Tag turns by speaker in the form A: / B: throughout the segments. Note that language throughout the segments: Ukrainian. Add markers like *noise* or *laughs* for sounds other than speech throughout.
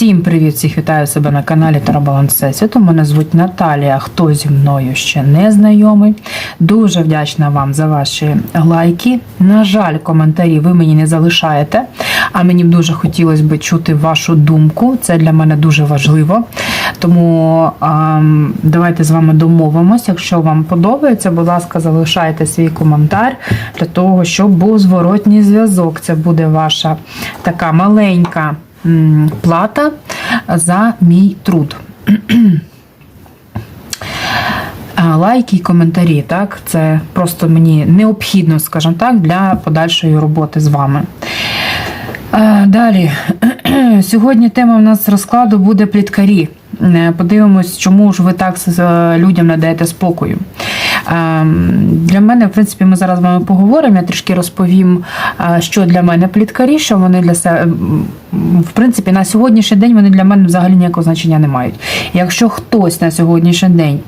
A: Всім привіт! Всіх вітаю себе на каналі Тарабаланс Всесвіту. Мене звуть Наталія. Хто зі мною ще не знайомий. Дуже вдячна вам за ваші лайки. На жаль, коментарі ви мені не залишаєте, а мені б дуже хотілося б чути вашу думку. Це для мене дуже важливо. Тому ем, давайте з вами домовимося. Якщо вам подобається, будь ласка, залишайте свій коментар для того, щоб був зворотній зв'язок. Це буде ваша така маленька плата за мій труд. Лайки і коментарі, так, це просто мені необхідно, скажімо так, для подальшої роботи з вами. Далі, *clears throat* сьогодні тема в нас розкладу буде пліткарі. Е, Подивимось, чому ж ви так людям не даєте спокою. Ем, Для мене, в принципі, ми зараз з вами поговоримо. Я трішки розповім, е, що для мене пліткарі, що вони для себе. В принципі, на сьогоднішній день вони для мене взагалі ніякого значення не мають. Якщо хтось на сьогоднішній день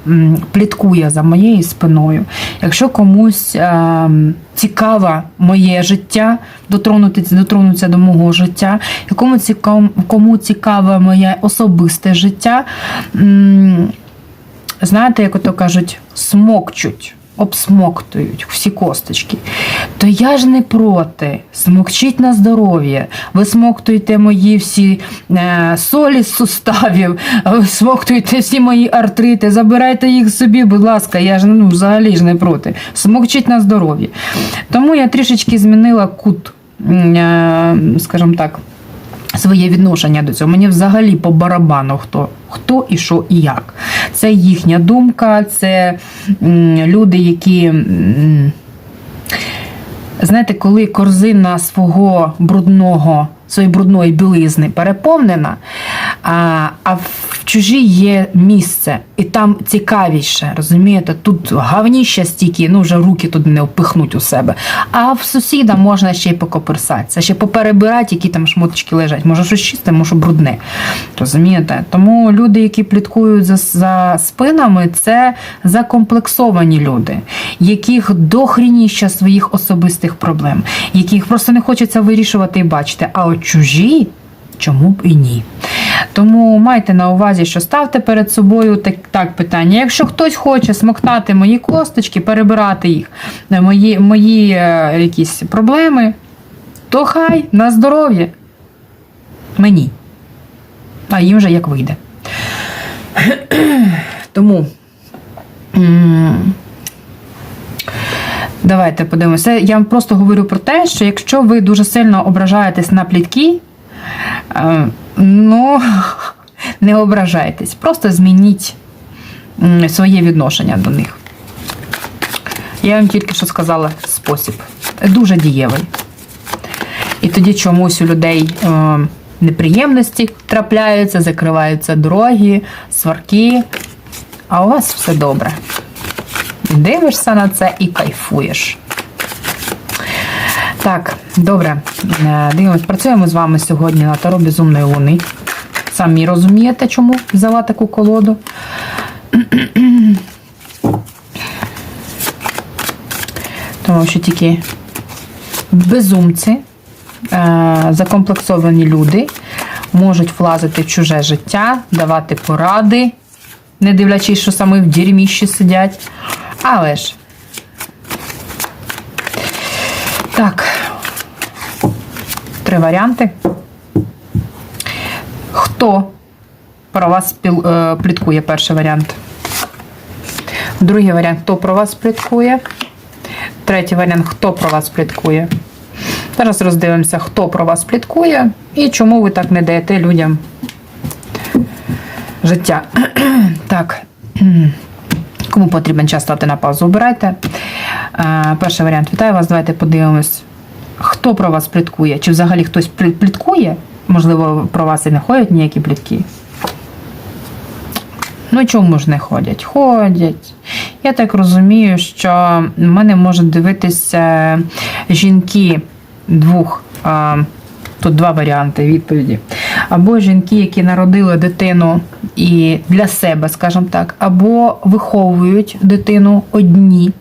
A: пліткує за моєю спиною, якщо комусь ем, цікаве моє життя, дотронутися, дотронутися до мого життя, якому цікав, кому цікаве моє особисте життя. Знаєте, як ото кажуть, смокчуть, обсмоктують всі косточки. То я ж не проти. Смокчіть на здоров'я. Ви смоктуєте мої всі е, солі з суставів, ви смоктуєте всі мої артрити, забирайте їх собі, будь ласка, я ж ну, взагалі ж не проти. Смокчіть на здоров'я. Тому я трішечки змінила кут, е, скажімо так своє відношення до цього. Мені взагалі по барабану хто, хто і що і як. Це їхня думка, це люди, які. Знаєте, коли корзина свого брудного, своєї брудної білизни переповнена, а, а в чужій є місце, і там цікавіше, розумієте? Тут гавніще стільки, ну вже руки туди не впихнуть у себе. А в сусіда можна ще й покоперсатися, ще поперебирати, які там шмоточки лежать. Може щось чисте, може брудне. Розумієте? Тому люди, які пліткують за, за спинами, це закомплексовані люди, яких дохрініща своїх особистих проблем, яких просто не хочеться вирішувати і бачити. А от чужі. Чому б і ні? Тому майте на увазі, що ставте перед собою так, так питання. Якщо хтось хоче смоктати мої косточки, перебирати їх, е, мої, мої е, якісь проблеми, то хай на здоров'я. Мені. А їм же як вийде. *clears throat* Тому. Давайте подивимося. Я вам просто говорю про те, що якщо ви дуже сильно ображаєтесь на плітки, е, ну *laughs* не ображайтесь, просто змініть своє відношення до них. Я вам тільки що сказала спосіб. Дуже дієвий. І тоді чомусь у людей е, неприємності трапляються, закриваються дороги, сварки, а у вас все добре. Дивишся на це і кайфуєш. Так, добре. Е, Дивимось, працюємо з вами сьогодні на Таро Безумної Луни. Самі розумієте, чому взяла таку колоду. *clears throat* Тому що тільки безумці, е, закомплексовані люди можуть влазити в чуже життя, давати поради, не дивлячись, що саме в дірміщі сидять. Але ж. Так. Три варіанти. Хто про вас е, пліткує? Перший варіант. Другий варіант, хто про вас пліткує. Третій варіант, хто про вас пліткує. Зараз роздивимося, хто про вас пліткує і чому ви так не даєте людям життя. *clears throat* так. Кому потрібен час ставте на паузу, обирайте. Е, Перший варіант. Вітаю вас. Давайте подивимось, хто про вас пліткує. Чи взагалі хтось пліткує? Можливо, про вас і не ходять ніякі плітки. Ну, чому ж не ходять? Ходять. Я так розумію, що в мене можуть дивитися жінки двох. Тут два варіанти відповіді. Або жінки, які народили дитину і для себе, скажімо так, або виховують дитину одні.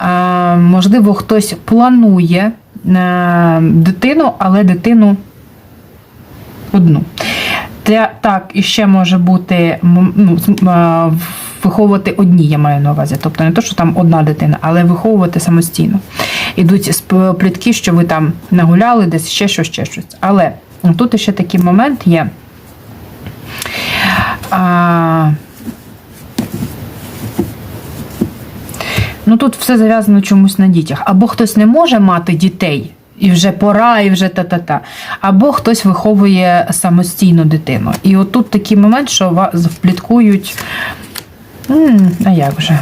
A: А, можливо, хтось планує е, дитину, але дитину одну. Так, і ще може бути ну, в- виховувати одні, я маю на увазі. Тобто не то, що там одна дитина, але виховувати самостійно. Ідуть плітки, що ви там нагуляли, десь ще щось, ще щось. Але тут ще такий момент є. А, ну тут все зав'язано чомусь на дітях. Або хтось не може мати дітей, і вже пора, і вже та-та-та. Або хтось виховує самостійно дитину. І отут такий момент, що вас впліткують. А як вже?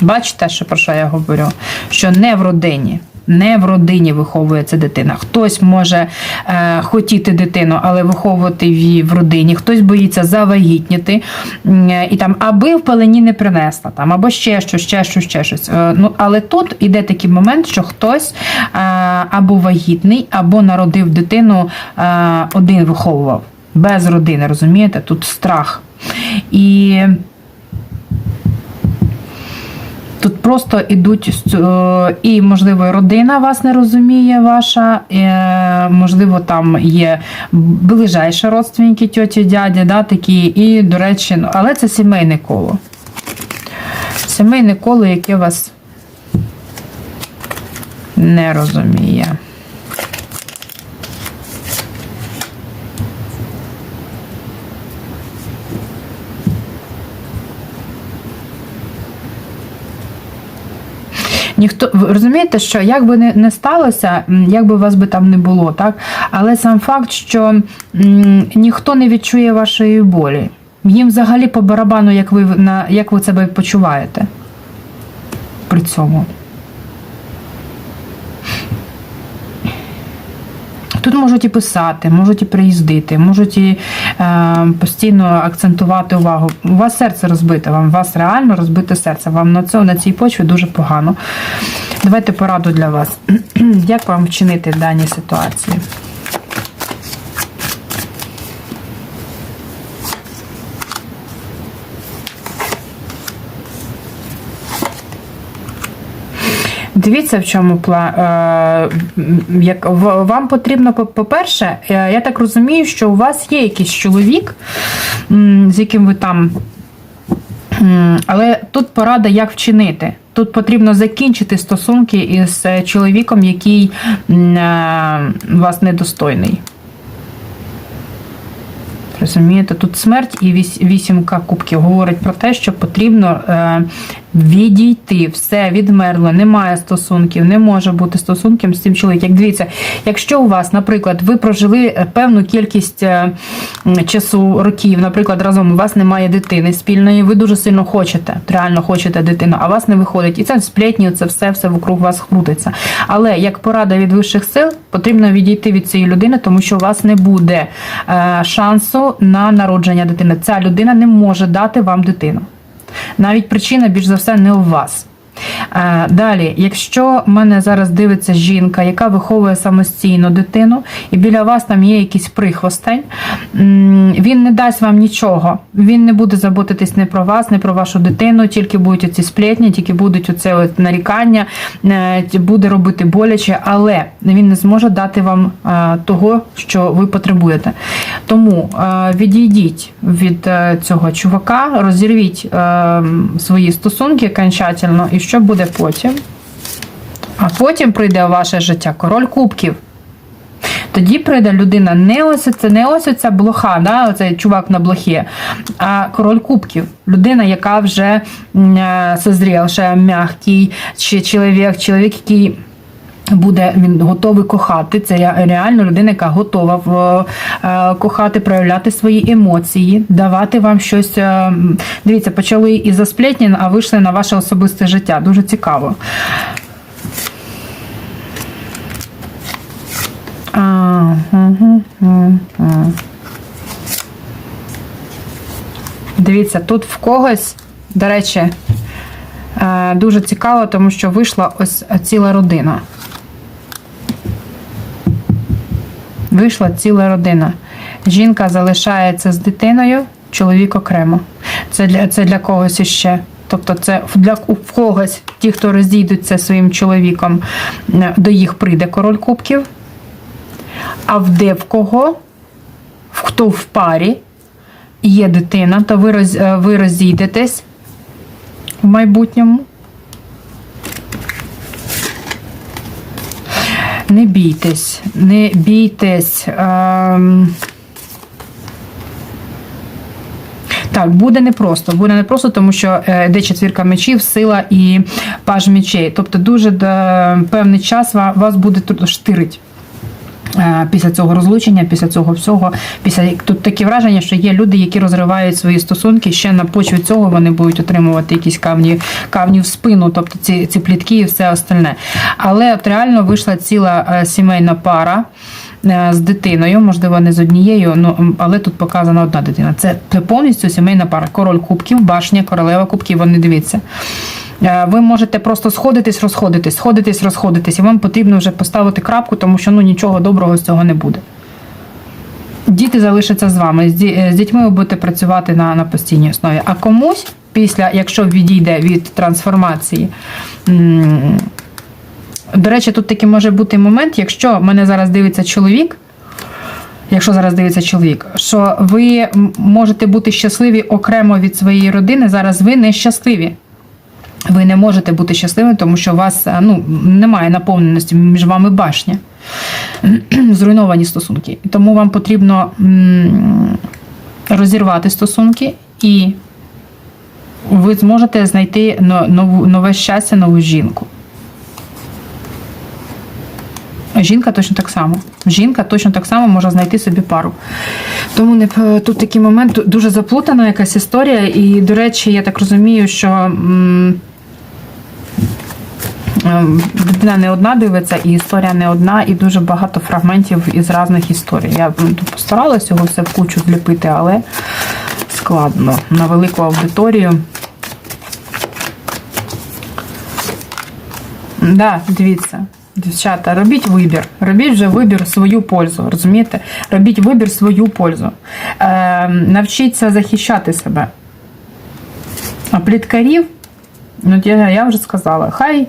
A: Бачите, що про що я говорю? Що не в родині. Не в родині виховується дитина. Хтось може е, хотіти дитину, але виховувати її в родині. Хтось боїться завагітніти е, і там, аби в пелені не принесла, там, або ще щось, ще щось, ще щось. Е, ну, але тут іде такий момент, що хтось е, або вагітний, або народив дитину, е, один виховував без родини. Розумієте? Тут страх. І Тут просто ідуть е, і, можливо, родина вас не розуміє, ваша, е, можливо, там є ближайші родственники, тьоті, дядя, да, такі, і, до речі, ну, але це сімейне коло. Сімейне коло, яке вас не розуміє. Ніхто розумієте, що як би не, не сталося, як би вас би там не було, так? Але сам факт, що ніхто не відчує вашої болі. Їм взагалі по барабану, як ви на як ви себе почуваєте при цьому. Тут можуть і писати, можуть і приїздити, можуть і е, постійно акцентувати увагу. У вас серце розбите, вам у вас реально розбите серце. Вам на цьому на цій почві дуже погано. Давайте пораду для вас. *clears throat* Як вам вчинити в даній ситуації? Дивіться, в чому пла... е, як вам потрібно, по- по-перше, е, я так розумію, що у вас є якийсь чоловік, з яким ви там. Але тут порада, як вчинити. Тут потрібно закінчити стосунки із е, чоловіком, який вас недостойний. Розумієте, тут смерть і вісімка кубків говорить про те, що потрібно е, відійти, все відмерло, немає стосунків, не може бути стосунків з цим чоловіком. Як дивіться, якщо у вас, наприклад, ви прожили е, певну кількість е, часу, років, наприклад, разом у вас немає дитини спільної, ви дуже сильно хочете, реально хочете дитину, а вас не виходить. І це сплетні, це все, все вокруг вас крутиться. Але як порада від вищих сил, потрібно відійти від цієї людини, тому що у вас не буде е, на народження дитини. Ця людина не може дати вам дитину. Навіть причина більш за все не у вас. Е, Далі, якщо мене зараз дивиться жінка, яка виховує самостійно дитину, і біля вас там є якийсь прихвостень, він не дасть вам нічого. Він не буде заботитись не про вас, не про вашу дитину, тільки будуть оці сплетні, тільки будуть оце от нарікання, е, буде робити боляче, але він не зможе дати вам е, того, що ви потребуєте. Тому відійдіть від цього чувака, розірвіть е, свої стосунки окончательно, і що буде потім? А потім прийде у ваше життя король кубків. Тоді прийде людина не ось це, не ось ця блоха, да, оцей чувак на блохі, а король кубків. Людина, яка вже е, созрівша, м'який, чи чоловік, чоловік, який. Буде він готовий кохати. Це ре- реально людина, яка готова в, е, кохати, проявляти свої емоції, давати вам щось. е. Дивіться, почали із за сплетні, а вийшли на ваше особисте життя. Дуже цікаво. А, угу, угу. Дивіться, тут в когось, до речі, е, дуже цікаво, тому що вийшла ось ціла родина. Вийшла ціла родина. Жінка залишається з дитиною, чоловік окремо. Це для, це для когось іще. Тобто, це для у когось, ті, хто розійдуться своїм чоловіком, е, до їх прийде король кубків. А в де в кого? Хто в парі, є дитина, то ви, роз, е, ви розійдетесь в майбутньому. Не бійтесь, не бійтесь. Ем... Так, буде непросто. Буде непросто, тому що е, йде четвірка мечів, сила і паж мечей. Тобто дуже да, певний час вас буде штирить. Е, Після цього розлучення, після цього всього, після тут такі враження, що є люди, які розривають свої стосунки. Ще на почві цього вони будуть отримувати якісь камні, камні в спину, тобто ці, ці плітки і все остальне. Але от реально вийшла ціла е, сімейна пара з дитиною, можливо, не з однією, ну але тут показана одна дитина. Це, повністю сімейна пара. Король кубків, башня, королева кубків. Вони дивіться. Е, Ви можете просто сходитись, розходитись, сходитись, розходитись, і вам потрібно вже поставити крапку, тому що ну нічого доброго з цього не буде. Діти залишаться з вами. З е, дітьми ви будете працювати на, на постійній основі. А комусь, після, якщо відійде від трансформації, до речі, тут такий може бути момент, якщо мене зараз дивиться чоловік, якщо зараз дивиться чоловік, що ви можете бути щасливі окремо від своєї родини, зараз ви не щасливі. Ви не можете бути щасливим, тому що у вас е, ну, немає наповненості між вами башня. *clears throat* Зруйновані стосунки. Тому вам потрібно розірвати стосунки, і ви зможете знайти нове щастя, нову жінку. Жінка точно так само. Жінка точно так само може знайти собі пару. Тому не тут такий момент дуже заплутана якась історія. І, до речі, я так розумію, що ем, дитина не одна дивиться, і історія не одна, і дуже багато фрагментів із різних історій. Я постаралась його все в кучу зліпити, але складно на велику аудиторію. Да, дивіться. Дівчата, робіть вибір. Робіть вже вибір свою пользу. Розумієте? Робіть вибір свою пользу. Е, навчіться захищати себе. А пліткарів, ну я, я вже сказала, хай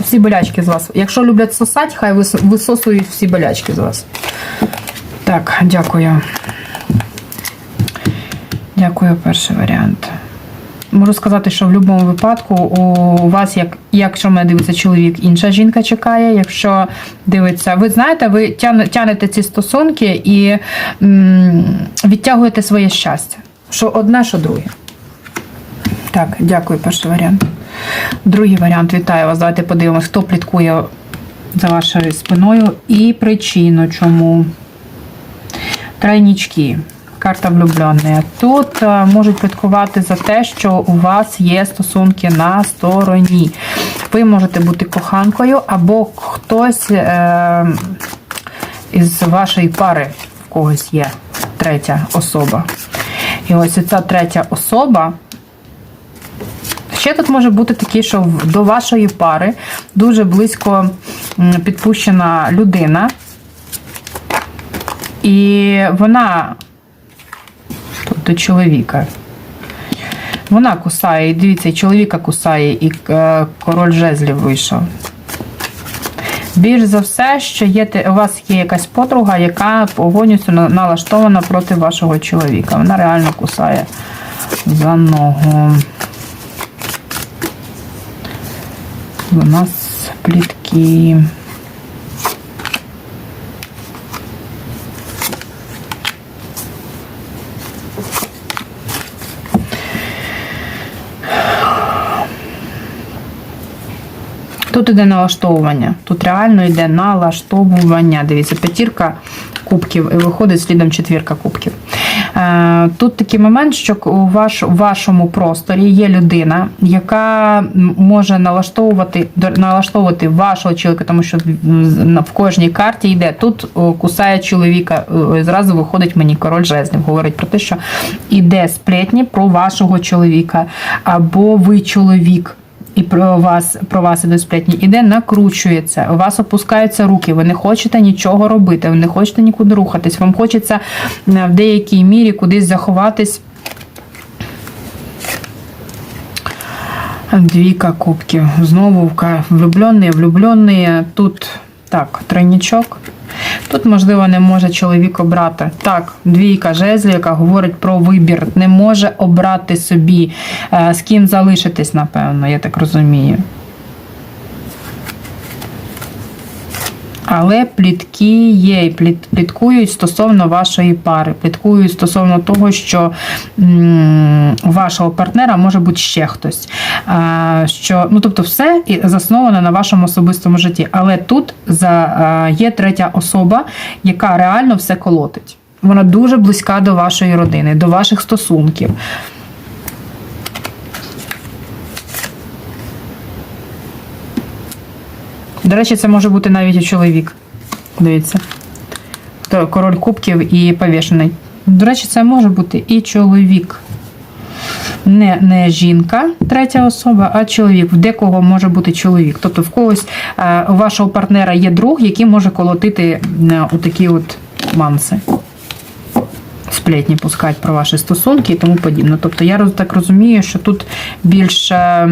A: всі болячки з вас. Якщо люблять сосати, хай висосують всі болячки з вас. Так, дякую. Дякую, перший варіант. Можу сказати, що в будь-якому випадку у вас, як якщо мене дивиться чоловік, інша жінка чекає. Якщо дивиться, ви знаєте, ви тяне- тянете ці стосунки і м, відтягуєте своє щастя. Що одне, що друге. Так, дякую, перший варіант. Другий варіант, вітаю вас. Давайте подивимось, хто пліткує за вашою спиною і причину, чому. Тройнічки. Карта влюбленої. Тут е, можуть пліткувати за те, що у вас є стосунки на стороні. Ви можете бути коханкою, або хтось е, із вашої пари в когось є третя особа. І ось ця третя особа. Ще тут може бути таке, що до вашої пари дуже близько підпущена людина, і вона до чоловіка. Вона кусає, і дивіться, і чоловіка кусає, і е, король жезлів вийшов. Більш за все, що є, у вас є якась подруга, яка повністю налаштована проти вашого чоловіка. Вона реально кусає за ногу. У нас плітки. Іде налаштовування. Тут реально йде налаштовування. Дивіться, п'ятірка кубків і виходить слідом четвірка кубків. Е, Тут такий момент, що у ваш, вашому просторі є людина, яка може налаштовувати, налаштовувати вашого чоловіка, тому що в кожній карті йде. Тут кусає чоловіка, о, зразу виходить мені король жезлів. Говорить про те, що іде сплетні про вашого чоловіка, або ви чоловік і про вас, про вас ідуть сплетні, іде, накручується, у вас опускаються руки, ви не хочете нічого робити, ви не хочете нікуди рухатись, вам хочеться е, в деякій мірі кудись заховатись. Двійка кубків. Знову влюблений, влюблений. Тут так, тройнічок. Тут, можливо, не може чоловік обрати. Так, двійка жезлі, яка говорить про вибір. Не може обрати собі, е, з ким залишитись, напевно, я так розумію. Але плітки є, і пліткують стосовно вашої пари, пліткують стосовно того, що у вашого партнера може бути ще хтось. Що, ну, тобто, все і засновано на вашому особистому житті. Але тут за, є третя особа, яка реально все колотить. Вона дуже близька до вашої родини, до ваших стосунків. До речі, це може бути навіть і чоловік. Дивіться. То король кубків і повішений. До речі, це може бути і чоловік. Не, не жінка, третя особа, а чоловік. В декого може бути чоловік. Тобто в когось е, у вашого партнера є друг, який може колотити е, отакі от манси. Сплетні пускати про ваші стосунки і тому подібне. Тобто я так розумію, що тут більше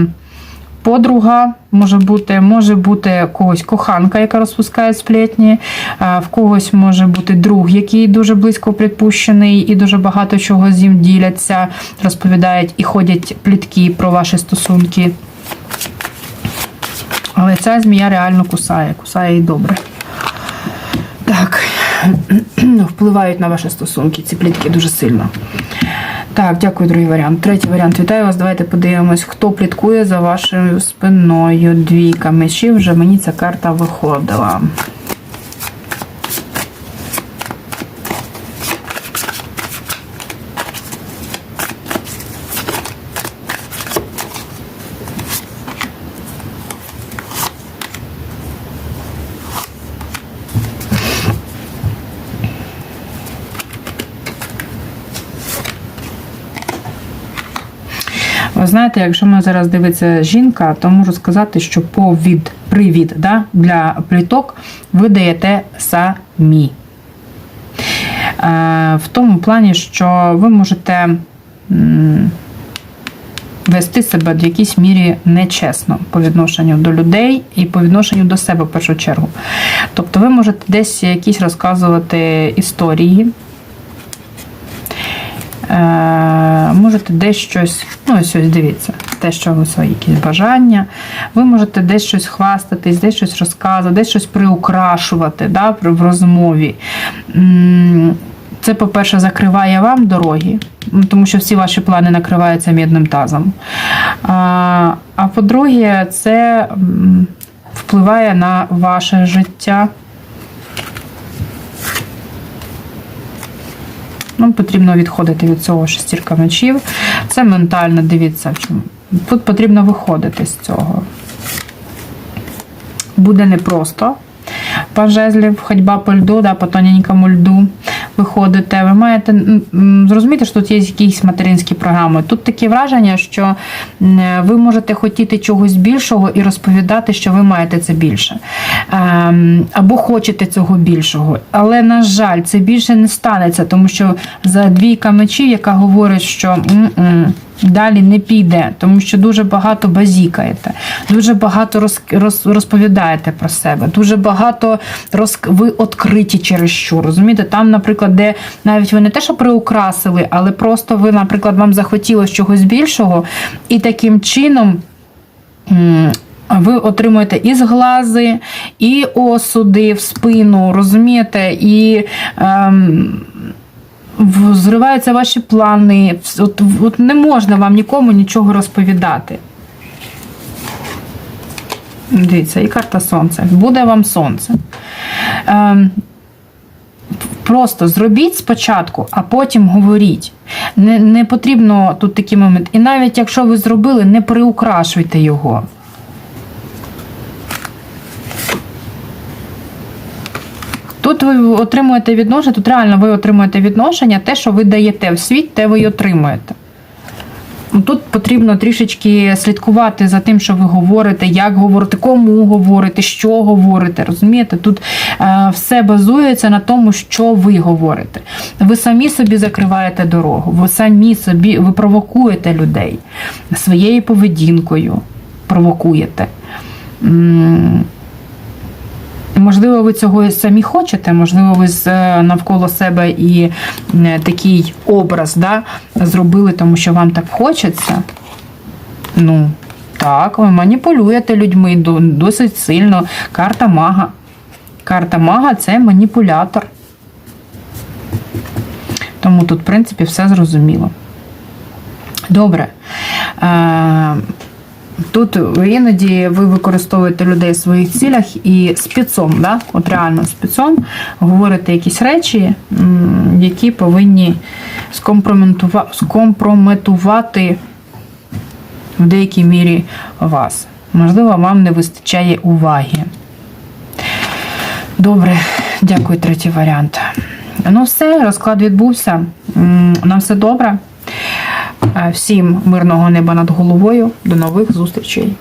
A: подруга може бути, може бути когось коханка, яка розпускає сплетні, в когось може бути друг, який дуже близько припущений і дуже багато чого з ним діляться, розповідають і ходять плітки про ваші стосунки. Але ця змія реально кусає, кусає і добре. Так, *clears throat* впливають на ваші стосунки, ці плітки дуже сильно. Так, дякую, другий варіант. Третій варіант. Вітаю вас. Давайте подивимось, хто пліткує за вашою спиною. Двійка мечів. Вже мені ця карта виходила. Ви знаєте, якщо мене зараз дивиться жінка, то можу сказати, що повід, привід да, для пліток ви даєте самі. Е, в тому плані, що ви можете вести себе в якійсь мірі нечесно по відношенню до людей і по відношенню до себе в першу чергу. Тобто ви можете десь якісь розказувати історії. Е, можете десь щось, ну ось ось дивіться, те, що ви свої якісь бажання. Ви можете десь щось хвастатись, десь щось розказувати, десь щось приукрашувати да, в розмові. Це, по-перше, закриває вам дороги, тому що всі ваші плани накриваються мідним тазом. А, а по-друге, це впливає на ваше життя. Потрібно відходити від цього шестірка мечів. Це ментально, дивіться. Тут потрібно виходити з цього. Буде непросто. Пан жезлів, ходьба по льду, да, по тоненькому льду виходите. Ви маєте м, м, зрозуміти, що тут є якісь материнські програми. Тут таке враження, що ви можете хотіти чогось більшого і розповідати, що ви маєте це більше. Ем, Або хочете цього більшого. Але, на жаль, це більше не станеться, тому що за двійка мечів, яка говорить, що м-м, далі не піде, тому що дуже багато базікаєте, дуже багато роз, роз, розповідаєте про себе, дуже багато роз, ви відкриті через що. Розумієте, там, наприклад, де навіть ви не те, що приукрасили, але просто ви, наприклад, вам захотілося чогось більшого, і таким чином. Ви отримуєте і зглази, і осуди в спину, розумієте, і ем, зриваються ваші плани. От, от не можна вам нікому нічого розповідати. Дивіться, і карта сонця. Буде вам сонце. Ем, Просто зробіть спочатку, а потім говоріть. Не, не потрібно тут такий момент. І навіть якщо ви зробили, не приукрашуйте його. Тут ви отримуєте відношення, тут реально ви отримуєте відношення, те, що ви даєте в світ, те ви й отримуєте. Тут потрібно трішечки слідкувати за тим, що ви говорите, як говорите, кому говорите, що говорите. Розумієте? Тут е, все базується на тому, що ви говорите. Ви самі собі закриваєте дорогу, ви самі собі ви провокуєте людей своєю поведінкою. Провокуєте. Можливо, ви цього і самі хочете, можливо, ви е, навколо себе і е, такий образ да, зробили, тому що вам так хочеться. Ну, так, ви маніпулюєте людьми досить сильно. Карта мага. Карта мага це маніпулятор. Тому тут, в принципі, все зрозуміло. Добре. Тут іноді ви використовуєте людей в своїх цілях і спецом, да? от реально спецом, говорите якісь речі, які повинні скомпрометувати в деякій мірі вас. Можливо, вам не вистачає уваги. Добре, дякую, третій варіант. Ну, все, розклад відбувся. М, На все добре. Е, Всім мирного неба над головою. До нових зустрічей.